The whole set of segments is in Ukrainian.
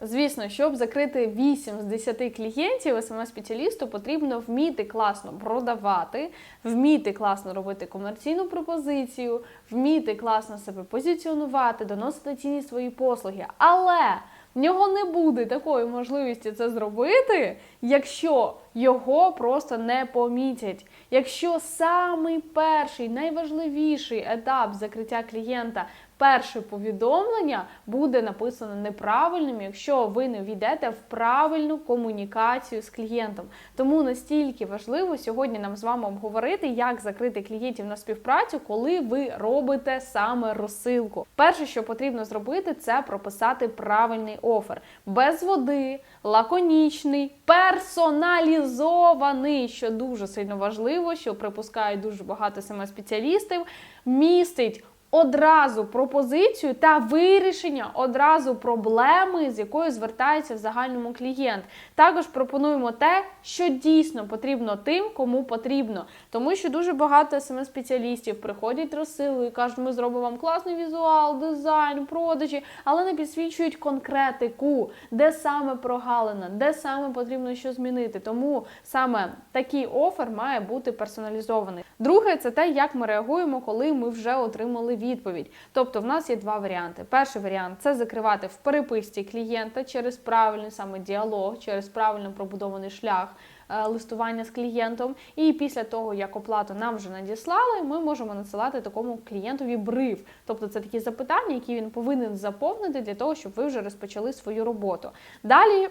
Звісно, щоб закрити 8 з 10 клієнтів, СМС-спеціалісту потрібно вміти класно продавати, вміти класно робити комерційну пропозицію, вміти класно себе позиціонувати, доносити цінність свої послуги. Але в нього не буде такої можливості це зробити, якщо його просто не помітять. Якщо самий перший, найважливіший етап закриття клієнта перше повідомлення буде написано неправильним, якщо ви не війдете в правильну комунікацію з клієнтом. Тому настільки важливо сьогодні нам з вами обговорити, як закрити клієнтів на співпрацю, коли ви робите саме розсилку. Перше, що потрібно зробити, це прописати правильний офер без води, лаконічний, персоналізований, що дуже сильно важливо, що припускають дуже багато саме спеціалістів, містить одразу пропозицію та вирішення одразу проблеми, з якою звертається в загальному клієнт. Також пропонуємо те, що дійсно потрібно тим, кому потрібно. Тому що дуже багато СМС-спеціалістів приходять розсилу і кажуть, ми зробимо вам класний візуал, дизайн, продажі, але не підсвічують конкретику, де саме прогалина, де саме потрібно що змінити. Тому саме такий офер має бути персоналізований. Друге, це те, як ми реагуємо, коли ми вже отримали відповідь. Тобто, в нас є два варіанти. Перший варіант це закривати в переписці клієнта через правильний саме діалог, через правильно пробудований шлях. Е, Листування з клієнтом, і після того, як оплату нам вже надіслали, ми можемо надсилати такому клієнтові бриф. Тобто це такі запитання, які він повинен заповнити для того, щоб ви вже розпочали свою роботу. Далі е,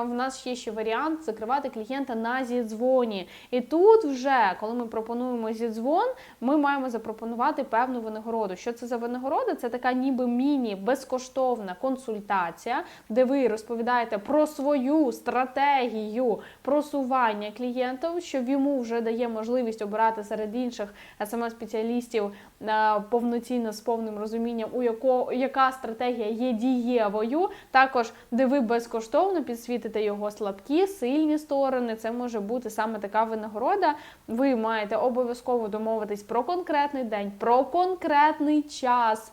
в нас є ще варіант закривати клієнта на зідзвоні. І тут вже, коли ми пропонуємо зідзвон, ми маємо запропонувати певну винагороду. Що це за винагорода? Це така ніби міні безкоштовна консультація, де ви розповідаєте про свою стратегію просування клієнтів, що йому вже дає можливість обирати серед інших СМС-спеціалістів е, повноцінно з повним розумінням, у яко, яка стратегія є дієвою. Також, де ви безкоштовно підсвітите його слабкі, сильні сторони. Це може бути саме така винагорода. Ви маєте обов'язково домовитись про конкретний день, про конкретний час.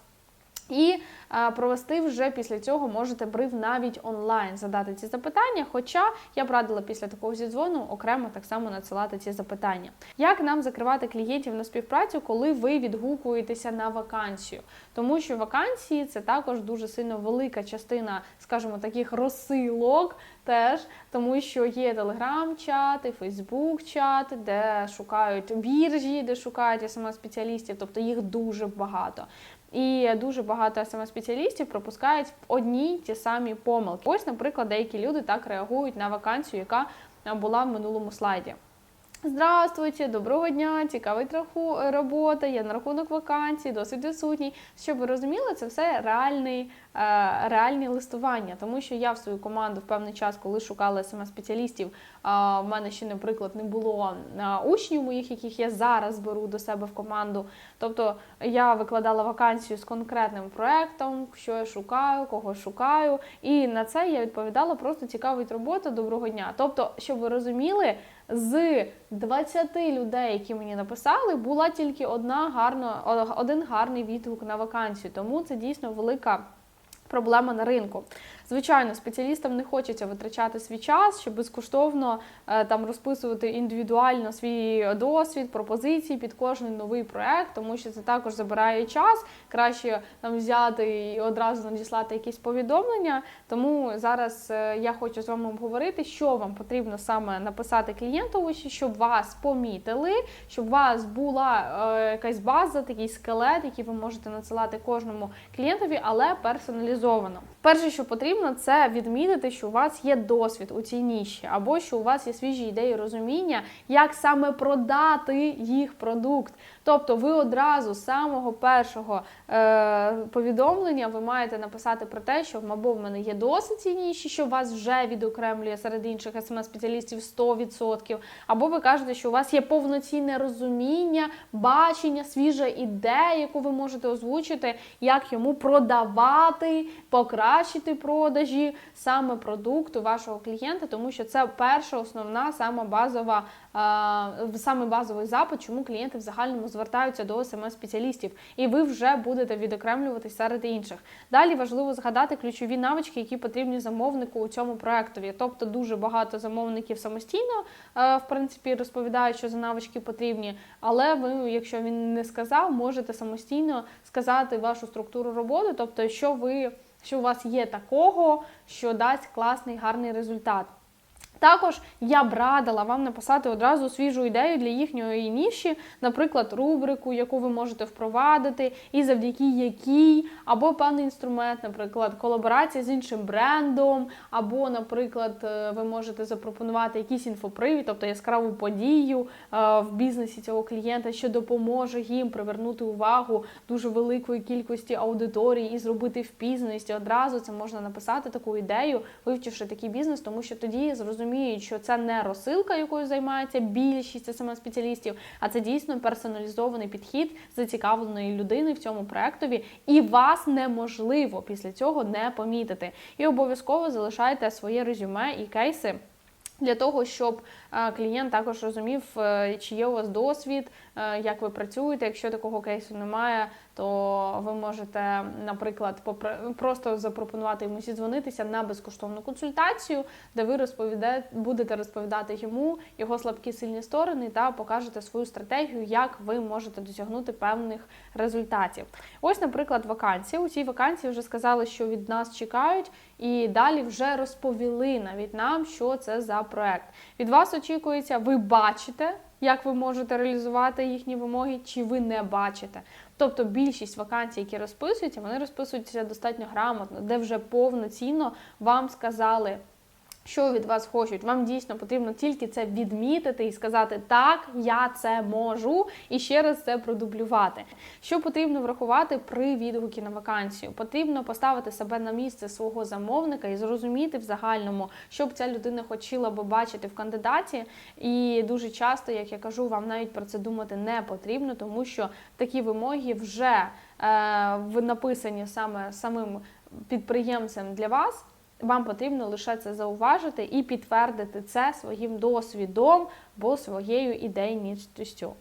І провести вже після цього можете брив навіть онлайн задати ці запитання. Хоча я б радила після такого зідзвону окремо так само надсилати ці запитання. Як нам закривати клієнтів на співпрацю, коли ви відгукуєтеся на вакансію? Тому що вакансії це також дуже сильно велика частина, скажімо, таких розсилок. Теж тому, що є телеграм-чати, фейсбук-чати, де шукають біржі, де шукають СМС-спеціалістів, тобто їх дуже багато. І дуже багато СМС-спеціалістів пропускають одні й ті самі помилки. Ось, наприклад, деякі люди так реагують на вакансію, яка була в минулому слайді. Здравствуйте, доброго дня, Цікавий траху робота, Я на рахунок вакансій, досить відсутній. Щоб ви розуміли, це все реальний, реальні листування, тому що я в свою команду в певний час, коли шукала саме спеціалістів, в мене ще, наприклад, не було учнів моїх, яких я зараз беру до себе в команду. Тобто я викладала вакансію з конкретним проектом, що я шукаю, кого шукаю, і на це я відповідала просто цікавить робота, доброго дня. Тобто, щоб ви розуміли, з 20 людей, які мені написали, була тільки одна гарна, один гарний відгук на вакансію. Тому це дійсно велика проблема на ринку. Звичайно, спеціалістам не хочеться витрачати свій час, щоб безкоштовно е, там розписувати індивідуально свій досвід, пропозиції під кожен новий проект, тому що це також забирає час. Краще там взяти і одразу надіслати якісь повідомлення. Тому зараз е, я хочу з вами обговорити, що вам потрібно саме написати клієнтові, щоб вас помітили, щоб у вас була е, якась база, такий скелет, який ви можете надсилати кожному клієнтові, але персоналізовано. Перше, що потрібно, це відмітити, що у вас є досвід у цій ніші, або що у вас є свіжі ідеї розуміння, як саме продати їх продукт. Тобто, ви одразу з самого першого е, повідомлення ви маєте написати про те, що або в мене є досвід цій ніші, що вас вже відокремлює серед інших СМС-спеціалістів 100%, або ви кажете, що у вас є повноцінне розуміння, бачення, свіжа ідея, яку ви можете озвучити, як йому продавати, покращити продажі саме продукту вашого клієнта, тому що це перша основна, сама базова, саме базовий запит, чому клієнти в загальному звертаються до СМС-спеціалістів, і ви вже будете відокремлюватись серед інших. Далі важливо згадати ключові навички, які потрібні замовнику у цьому проектові. Тобто дуже багато замовників самостійно е, в принципі розповідають, що за навички потрібні. Але ви, якщо він не сказав, можете самостійно сказати вашу структуру роботи, тобто, що ви що у вас є такого, що дасть класний гарний результат. Також я б радила вам написати одразу свіжу ідею для їхньої ніші, наприклад, рубрику, яку ви можете впровадити, і завдяки якій, або певний інструмент, наприклад, колаборація з іншим брендом, або, наприклад, е, ви можете запропонувати якийсь інфопривід, тобто яскраву подію е, в бізнесі цього клієнта, що допоможе їм привернути увагу дуже великої кількості аудиторії і зробити впізнаність. Одразу це можна написати таку ідею, вивчивши такий бізнес, тому що тоді зрозуміють, що це не розсилка, якою займається більшість саме спеціалістів, а це дійсно персоналізований підхід зацікавленої людини в цьому проектові, і вас неможливо після цього не помітити. І обов'язково залишайте своє резюме і кейси. Для того щоб е, клієнт також розумів, е, чи є у вас досвід, е, як ви працюєте. Якщо такого кейсу немає, то ви можете, наприклад, просто запропонувати йому зідзвонитися на безкоштовну консультацію, де ви розповіде, будете розповідати йому його слабкі сильні сторони та покажете свою стратегію, як ви можете досягнути певних результатів. Ось, наприклад, вакансія. У цій вакансії вже сказали, що від нас чекають, і далі вже розповіли навіть нам, що це за проект. Від вас очікується, ви бачите. Як ви можете реалізувати їхні вимоги, чи ви не бачите? Тобто більшість вакансій, які розписуються, вони розписуються достатньо грамотно, де вже повноцінно вам сказали, що від вас хочуть. Вам дійсно потрібно тільки це відмітити і сказати так, я це можу, і ще раз це продублювати. Що потрібно врахувати при відгукі на вакансію? Потрібно поставити себе на місце свого замовника і зрозуміти в загальному, що б ця людина хотіла би бачити в кандидаті. І дуже часто, як я кажу, вам навіть про це думати не потрібно, тому що такі вимоги вже е, написані саме самим підприємцем для вас. Вам потрібно лише це зауважити і підтвердити це своїм досвідом або своєю ідейністю.